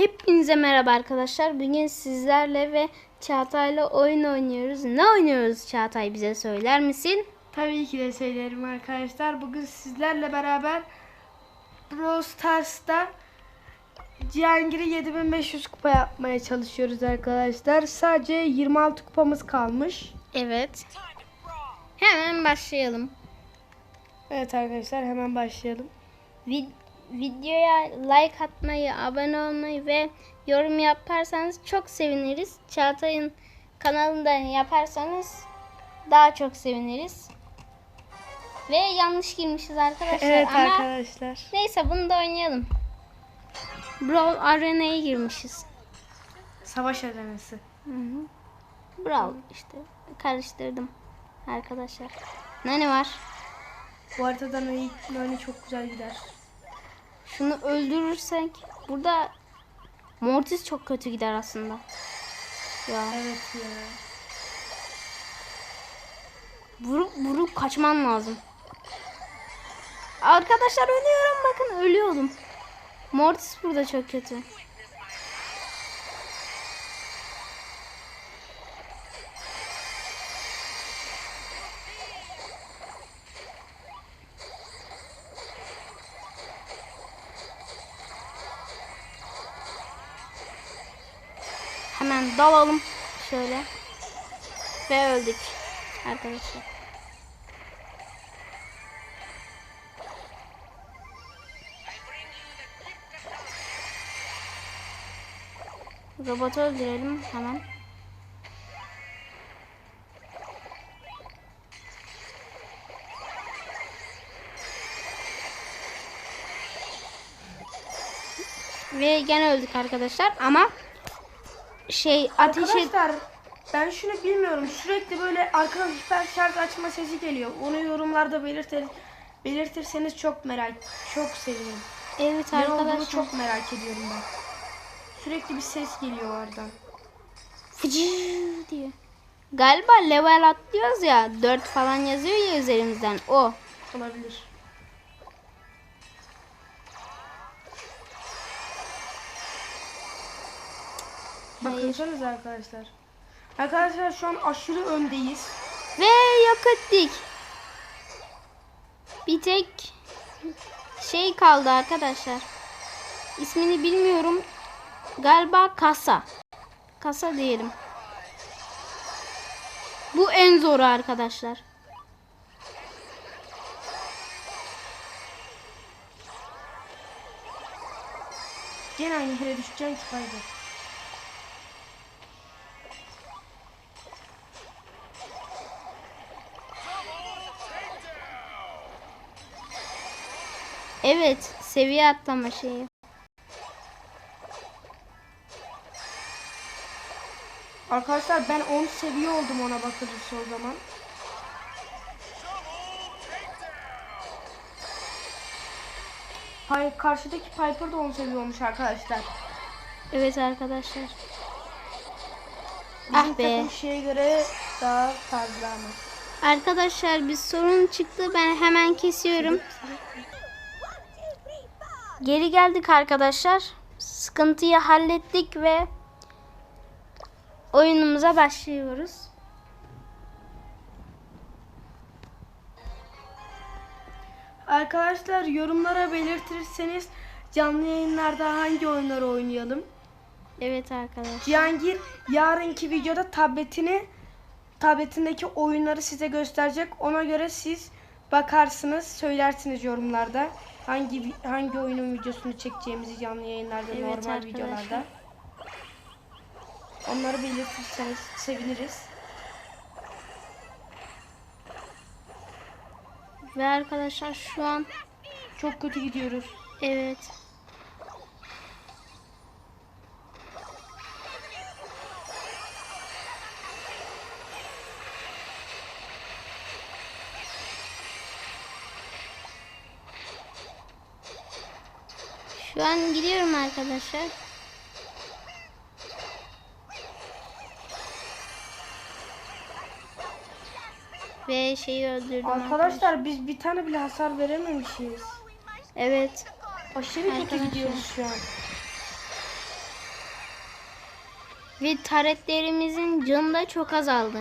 Hepinize merhaba arkadaşlar. Bugün sizlerle ve Çağatay'la oyun oynuyoruz. Ne oynuyoruz Çağatay bize söyler misin? Tabii ki de söylerim arkadaşlar. Bugün sizlerle beraber Brawl Stars'ta Cihangir'i 7500 kupa yapmaya çalışıyoruz arkadaşlar. Sadece 26 kupamız kalmış. Evet. Hemen başlayalım. Evet arkadaşlar hemen başlayalım. Vid- videoya like atmayı, abone olmayı ve yorum yaparsanız çok seviniriz. Çağatay'ın kanalından yaparsanız daha çok seviniriz. Ve yanlış girmişiz arkadaşlar Evet ama arkadaşlar. neyse bunu da oynayalım. Brawl Arena'ya girmişiz. Savaş arenası. Hı hı. Brawl işte karıştırdım arkadaşlar. Nani var? Bu haritada Nani, Nani çok güzel gider. Şunu öldürürsek burada Mortis çok kötü gider aslında. Ya Evet ya. vurup vurup kaçman lazım. Arkadaşlar ölüyorum bakın ölüyordum. Mortis burada çok kötü. Dalalım şöyle. Ve öldük arkadaşlar. Robotu öldürelim hemen. Ve gene öldük arkadaşlar ama şey ateş et- Arkadaşlar ben şunu bilmiyorum. Sürekli böyle arkadan hiper şarj açma sesi geliyor. Onu yorumlarda belirtir, belirtirseniz çok merak, çok sevinirim. Evet Ne arkadaşlar. çok merak ediyorum ben. Sürekli bir ses geliyor oradan. Fıcı diye. Galiba level atlıyoruz ya 4 falan yazıyor ya üzerimizden o. Olabilir. Bakınsanız arkadaşlar. Arkadaşlar şu an aşırı öndeyiz. Ve yok ettik. Bir tek şey kaldı arkadaşlar. İsmini bilmiyorum. Galiba kasa. Kasa diyelim. Bu en zoru arkadaşlar. Gene aynı yere düşeceğim ki fayda. Evet, seviye atlama şeyi. Arkadaşlar ben 10 seviye oldum ona bakılırsa o zaman. Hayır karşıdaki Piper da 10 seviye olmuş arkadaşlar. Evet arkadaşlar. Bizim Ah be. takım şeye göre daha fazla ama. Arkadaşlar bir sorun çıktı. Ben hemen kesiyorum. Geri geldik arkadaşlar. Sıkıntıyı hallettik ve oyunumuza başlıyoruz. Arkadaşlar yorumlara belirtirseniz canlı yayınlarda hangi oyunları oynayalım? Evet arkadaşlar. Cihangir yarınki videoda tabletini tabletindeki oyunları size gösterecek. Ona göre siz bakarsınız, söylersiniz yorumlarda. Hangi hangi oyunun videosunu çekeceğimizi canlı yayınlarda, Evet normal arkadaşlar. videolarda. Onları belirtirseniz seviniriz. Ve arkadaşlar şu an Çok kötü gidiyoruz. evet. Şu an gidiyorum arkadaşlar. Ve şeyi öldürdüm. Arkadaşlar biz bir tane bile hasar verememişiz. Evet. Aşırı kötü Arkadaşlar. gidiyoruz şu an. Ve taretlerimizin canı da çok azaldı.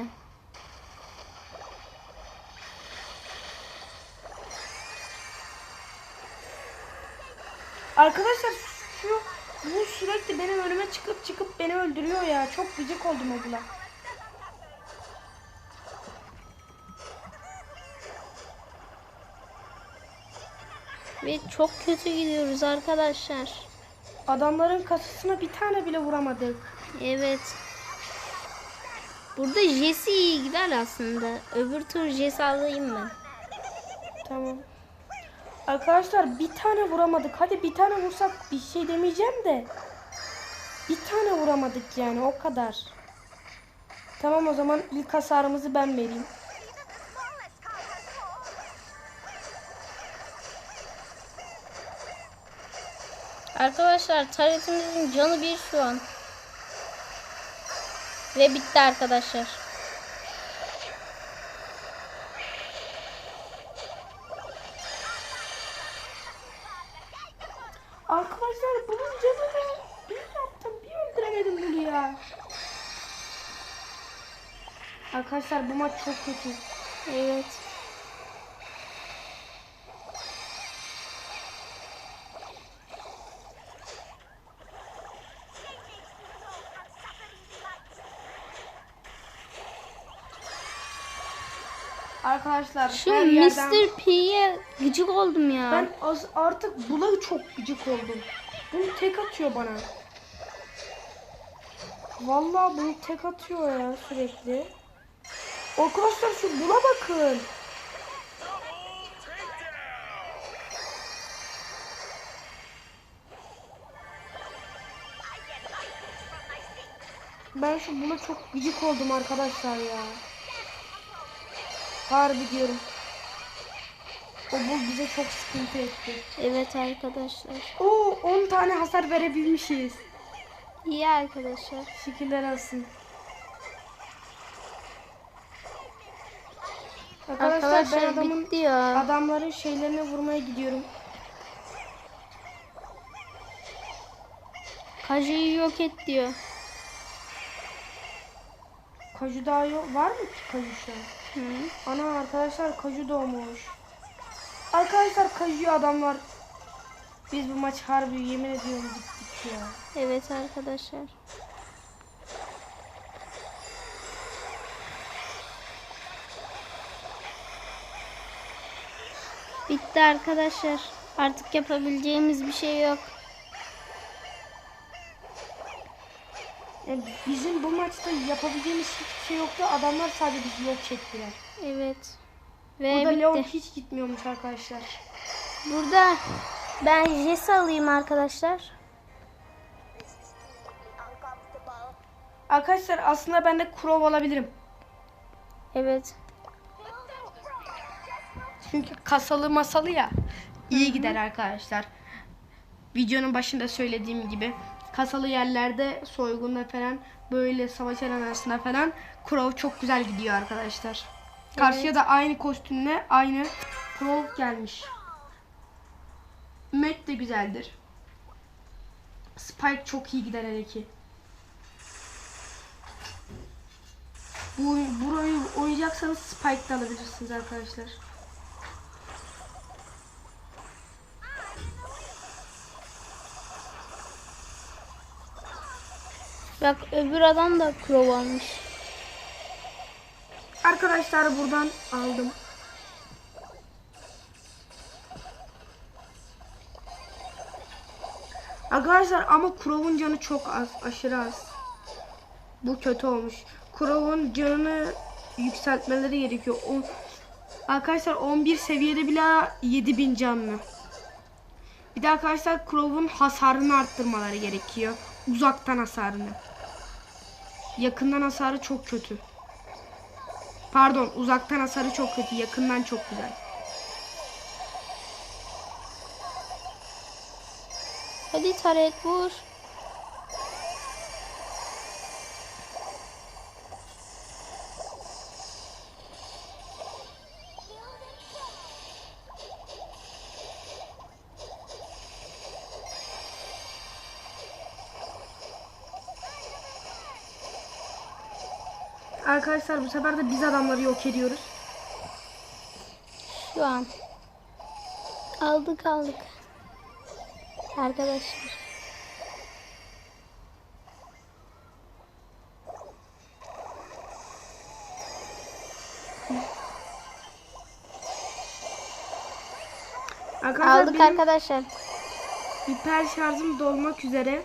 Arkadaşlar şu bu sürekli benim önüme çıkıp çıkıp beni öldürüyor ya. Çok gıcık oldum o buna. Ve çok kötü gidiyoruz arkadaşlar. Adamların kasasına bir tane bile vuramadık. Evet. Burada Jesse iyi gider aslında. Öbür tur Jesse alayım ben. Tamam. Arkadaşlar bir tane vuramadık. Hadi bir tane vursak bir şey demeyeceğim de. Bir tane vuramadık yani o kadar. Tamam o zaman ilk hasarımızı ben vereyim. Arkadaşlar taretimizin canı bir şu an. Ve bitti arkadaşlar. Arkadaşlar bunun canını bir yaptım bir öldüremedim bunu ya. Arkadaşlar bu maç çok kötü. Evet. Arkadaşlar Şu her yerden... Mr. P'ye gıcık oldum ya. Ben az artık buna çok gıcık oldum. Bunu tek atıyor bana. Vallahi bunu tek atıyor ya sürekli. Arkadaşlar şu buna bakın. Ben şu buna çok gıcık oldum arkadaşlar ya. Harbi diyorum. O bu bize çok sıkıntı etti. Evet arkadaşlar. Oo 10 tane hasar verebilmişiz. İyi arkadaşlar. Şükürler olsun. Arkadaşlar, Arkadaşlar ben adamın bitti ya. adamların şeylerine vurmaya gidiyorum. Kaju'yu yok et diyor. Kaju daha yok. Var mı ki Kaju şu an? Hı. Ana arkadaşlar Kaju doğmuş. Arkadaşlar Kaju'yu adamlar. Biz bu maç harbi yemin ediyorum gittik ya. Evet arkadaşlar. Bitti arkadaşlar. Artık yapabileceğimiz bir şey yok. Yani bizim bu maçta yapabileceğimiz hiçbir şey yoktu. Adamlar sadece bizi yok çektiler. Evet. Ve Burada bitti. Leon hiç gitmiyormuş arkadaşlar. Burada ben Jesse alayım arkadaşlar. Arkadaşlar aslında ben de Crow alabilirim. Evet. Çünkü kasalı masalı ya. iyi gider arkadaşlar. Videonun başında söylediğim gibi kasalı yerlerde soygunda falan böyle savaş arenasında falan Crow çok güzel gidiyor arkadaşlar. Karşıya da aynı kostümle aynı Crow gelmiş. Matt de güzeldir. Spike çok iyi gider hele ki. Bu burayı oynayacaksanız Spike de alabilirsiniz arkadaşlar. Bak öbür adam da Crow almış. Arkadaşlar buradan aldım. Arkadaşlar ama Crow'un canı çok az, aşırı az. Bu kötü olmuş. Crow'un canını yükseltmeleri gerekiyor. O, arkadaşlar 11 seviyede bile 7000 canlı. Bir de arkadaşlar Crow'un hasarını arttırmaları gerekiyor. Uzaktan hasarını. Yakından hasarı çok kötü. Pardon uzaktan hasarı çok kötü. Yakından çok güzel. Hadi taret vur. Arkadaşlar bu sefer de biz adamları yok ediyoruz. Şu an. Aldık aldık. Arkadaşlar. Arkadaşlar Aldık arkadaşlar. hiper şarjım dolmak üzere.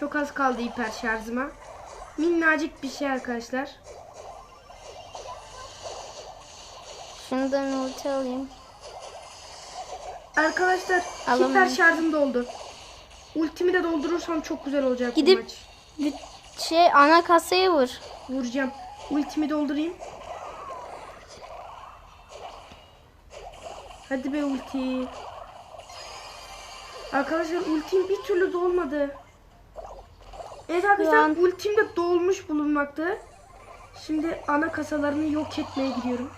Çok az kaldı hiper şarjıma. Minnacık bir şey arkadaşlar. Şundan ulti alayım. Arkadaşlar Alamam. hiper şarjım doldu. Ultimi de doldurursam çok güzel olacak bu Gidip- maç. Bir şey ana kasaya vur. Vuracağım. Ultimi doldurayım. Hadi be ulti. Arkadaşlar ultim bir türlü dolmadı. Evet arkadaşlar an- ultim de dolmuş bulunmakta. Şimdi ana kasalarını yok etmeye gidiyorum.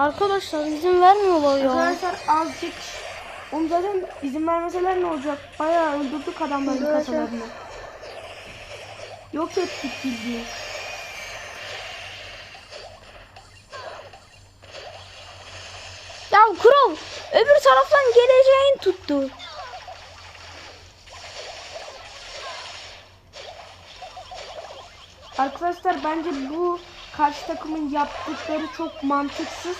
Arkadaşlar izin vermiyorlar ya. Arkadaşlar azıcık zaten izin vermeseler ne olacak? Bayağı öldürdük adamların Arkadaşlar. kasalarını. Yok ettik bildiğin. Ya Kral öbür taraftan geleceğin tuttu. Arkadaşlar bence bu karşı takımın yaptıkları çok mantıksız.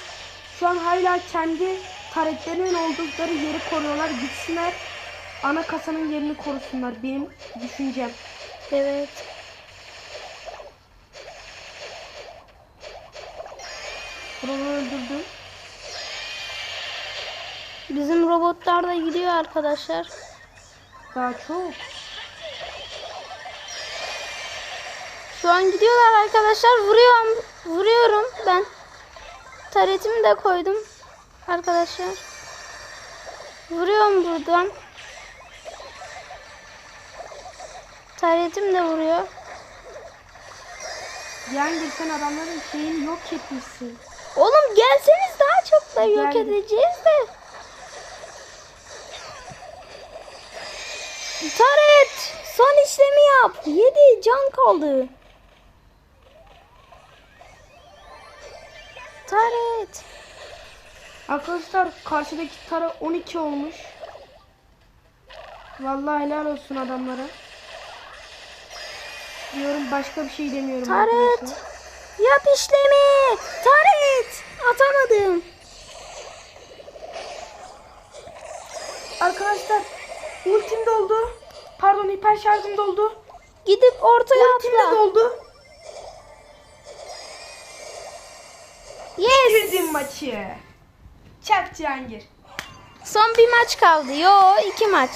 Şu an hala kendi taretlerinin oldukları yeri koruyorlar. Gitsinler ana kasanın yerini korusunlar. Benim düşüncem. Evet. Bunu öldürdüm. Bizim robotlar da gidiyor arkadaşlar. Daha çok. Şu an gidiyorlar arkadaşlar. Vuruyorum. Vuruyorum ben. Taretimi de koydum. Arkadaşlar. Vuruyorum buradan. Taretim de vuruyor. Yani sen adamların şeyini yok etmişsin. Oğlum gelseniz daha çok da yok Geldim. edeceğiz de. Taret son işlemi yap. 7 can kaldı. Taret. Arkadaşlar karşıdaki tara 12 olmuş. Vallahi helal olsun adamlara. Diyorum başka bir şey demiyorum Taret. arkadaşlar. Yap işlemi. Taret. Atamadım. Arkadaşlar ultim doldu. Pardon hiper şarjım doldu. Gidip ortaya Ultim de atla. doldu. Yes. Bitirdim maçı. Çak Cihangir. Son bir maç kaldı. Yo iki maç.